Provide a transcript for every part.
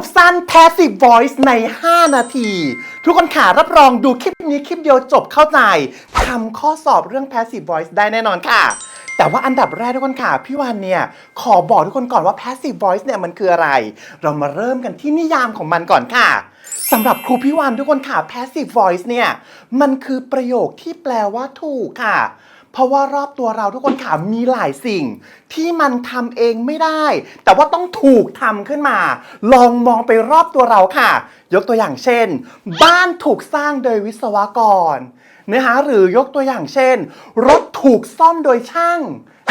ปสั้น Passive Voice ใน 5 นาที ทุกคนขารับรองดูคลิปนี้คลิปเดียวจบเข้าใจทำข้อสอบเรื่อง Passive Voice ได้แน่นอนค่ะ แต่ว่าอันดับแรกทุกคนค่ะ พี่วันเนี่ย ขอบอกทุกคนก่อนว่า Passive Voice เนี่ยมันคืออะไร เรามาเริ่มกันที่นิยามของมันก่อนค่ะสำหรับครูพี่วันทุกคนค่ะ Passive Voice เนี่ย มันคือประโยคที่แปลว่าถูกค่ะ เพราะว่ารอบตัวเราทุกคนค่ะมีหลายสิ่ง ที่มันทำเองไม่ได้ แต่ว่าต้องถูกทำขึ้นมา ลองมองไปรอบตัวเราค่ะ ยกตัวอย่างเช่น บ้านถูกสร้างโดยวิศวกรนะคะหรือยกตัวอย่างเช่น รถถูกซ่อมโดยช่าง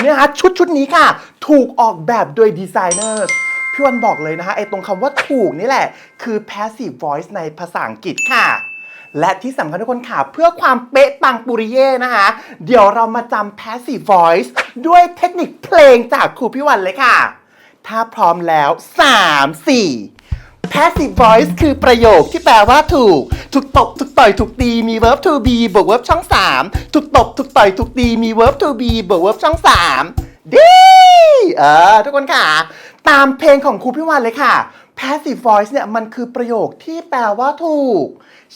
นะคะชุดชุดนี้ค่ะ ถูกออกแบบโดยดีไซเนอร์พี่วันบอกเลยนะคะไอ้ตรงคำว่าถูกนี่แหละ คือ passive voice ในภาษาอังกฤษค่ะ และที่สำคัญทุกคนค่ะเพื่อความเป๊ะปังปุริเย่นะคะ เดี๋ยวเรามาจำ passive voice ด้วยเทคนิคเพลงจากครูพี่วันเลยค่ะ ถ้าพร้อมแล้ว 3 4 passive voice คือประโยคที่แปลว่าถูก ถูกตบ ถูกต่อย ถูกตี มี verb to be บวก verb ช่อง 3 ถูกตบ ถูกต่อย ถูกตี มี verb to be บวก verb ช่อง 3 ดี เออ ทุกคนค่ะ ตามเพลงของครูพี่วันเลยค่ะ passive voice เนี่ยมันคือประโยคที่แปลว่าถูก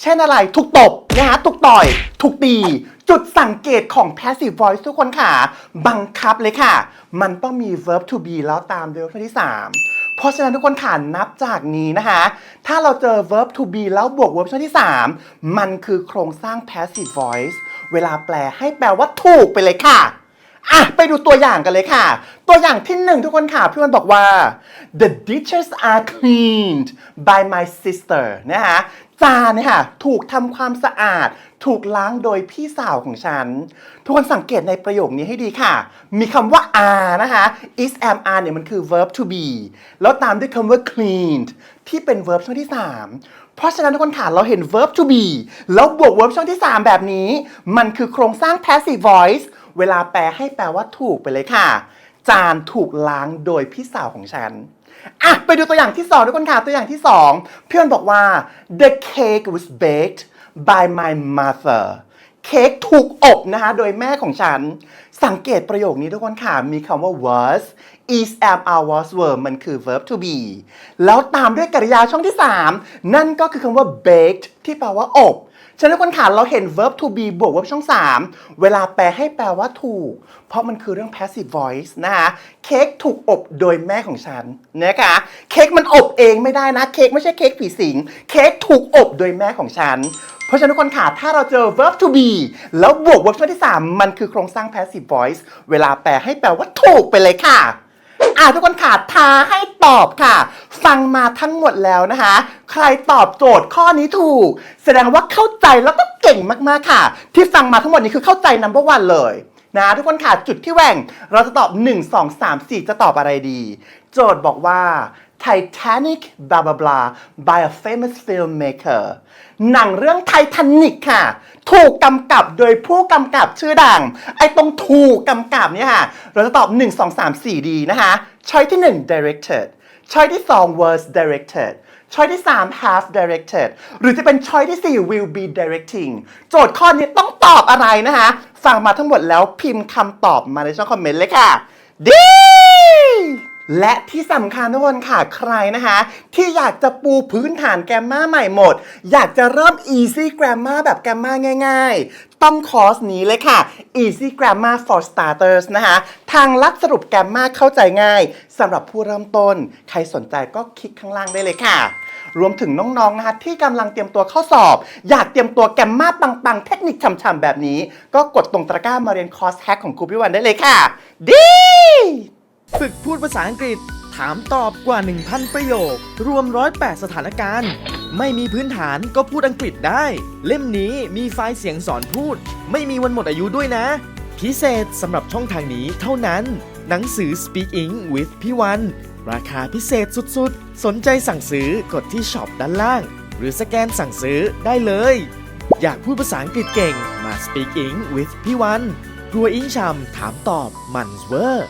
เช่นอะไร ถูกตบนะฮะถูกต่อย ถูกตี จุดสังเกตของ passive voice ทุกคนค่ะ บังคับเลยค่ะ มันต้องมี verb to be แล้วตามด้วย verb ที่ 3 เพราะฉะนั้นทุกคนค่ะนับจากนี้นะคะ ถ้าเราเจอ verb to be แล้วบวก verb ช่องที่ 3 มันคือโครงสร้าง passive voice เวลาแปลให้แปลว่าถูกไปเลยค่ะ อะไปดูตัวอย่างกันเลยค่ะ ตัวอย่างที่หนึ่งทุกคนค่ะ พี่วันบอกว่า the dishes are cleaned by my sister นะคะจานเนี่ยค่ะถูกทำความสะอาด ถูกล้างโดยพี่สาวของฉัน ทุกคนสังเกตในประโยคนี้ให้ดีค่ะ มีคำว่า are นะคะ is am are เนี่ยมันคือ verb to be แล้วตามด้วยคำว่า cleaned ที่เป็น verb ช่องที่ 3 เพราะฉะนั้นทุกคนค่ะ เราเห็น verb to be แล้วบวก verb ช่องที่ 3 แบบนี้ มันคือโครงสร้าง passive voice เวลาแปลให้แปลว่าถูกไปเลยค่ะ จานถูกล้างโดยพี่สาวของฉันอะไปดูตัวอย่างที่2ทุกคนค่ะ ตัวอย่างที่2เพื่อนบอกว่า the cake was baked by my mother เค้กถูกอบนะคะ โดยแม่ของฉัน สังเกตประโยคนี้ทุกคนค่ะ มีคำว่า was is am are was were มันคือ verb to be แล้วตามด้วยกริยาช่องที่ 3 นั่นก็คือคำว่า baked ที่แปลว่าอบ ฉะนั้นคนค่ะเราเห็น verb to be บวก verb ช่อง 3 เวลาแปลให้แปลว่าถูก เพราะมันคือเรื่อง passive voice นะคะเค้กถูกอบโดยแม่ของฉันนะคะเค้กมันอบเองไม่ได้นะเค้กไม่ใช่เค้กผีสิงเค้กถูกอบโดยแม่ของฉันเพราะฉะนั้นคนค่ะถ้าเราเจอ verb to be แล้วบวก verb ช่องที่ 3 มันคือโครงสร้าง passive voice เวลาแปลให้แปลว่าถูกไปเลยค่ะ อะทุกคนค่ะท้าให้ตอบค่ะ ฟังมาทั้งหมดแล้วนะคะ ใครตอบโจทย์ข้อนี้ถูก แสดงว่าเข้าใจแล้วก็เก่งมากๆค่ะ ที่ฟังมาทั้งหมดนี้คือเข้าใจ number one เลยนะทุกคนค่ะจุดที่แหว่งเราจะตอบ 1 2 3 4 จะตอบอะไรดี โจทย์บอกว่า Titanic blah blah blah by a famous filmmaker หนังเรื่องไททานิกค่ะ ถูกกำกับโดยผู้กำกับชื่อดัง ไอ้ตรงถูกกำกับเนี่ยค่ะ เราจะตอบ 1 2 3 4 ดีนะคะ ช้อยที่ 1 directed ช้อยที่ 2 was directed ช้อยที่ 3 half directed หรือจะเป็นช้อยที่ 4 will be directing โจทย์ข้อนี้ต้องตอบอะไรนะคะ ฟังมาทั้งหมดแล้วพิมพ์คำตอบมาในช่องคอมเมนต์เลยค่ะ ดี และที่สำคัญทุกคนค่ะใครนะคะ ที่อยากจะปูพื้นฐานแกรมมาใหม่หมด อยากจะเริ่ม easy grammar แบบแกรมมาง่าย ๆ ต้องคอร์สนี้เลยค่ะ easy grammar for starters นะคะ ทางลักสรุปแกรมมาเข้าใจง่ายสำหรับผู้เริ่มต้น ใครสนใจก็คลิกข้างล่างได้เลยค่ะ รวมถึงน้องๆนะคะที่กำลังเตรียมตัวเข้าสอบ อยากเตรียมตัวแกรมมาปังๆ เทคนิคช่ำๆแบบนี้ ก็กดตรงตะกร้ามาเรียนคอร์สแฮกของครูพิวันได้เลยค่ะ ดี ฝึกพูดภาษาอังกฤษ ถามตอบกว่า 1,000 ประโยค รวม 108 สถานการณ์ ไม่มีพื้นฐานก็พูดอังกฤษได้ เล่มนี้มีไฟล์เสียงสอนพูด ไม่มีวันหมดอายุด้วยนะ พิเศษสำหรับช่องทางนี้เท่านั้น หนังสือ Speak Eng with พี่วัน ราคาพิเศษสุดๆ สนใจสั่งซื้อกดที่ช็อปด้านล่าง หรือสแกนสั่งซื้อได้เลย อยากพูดภาษาอังกฤษเก่งมา Speak Eng with พี่วันกลัวอิงชำถามตอบมันเวอร์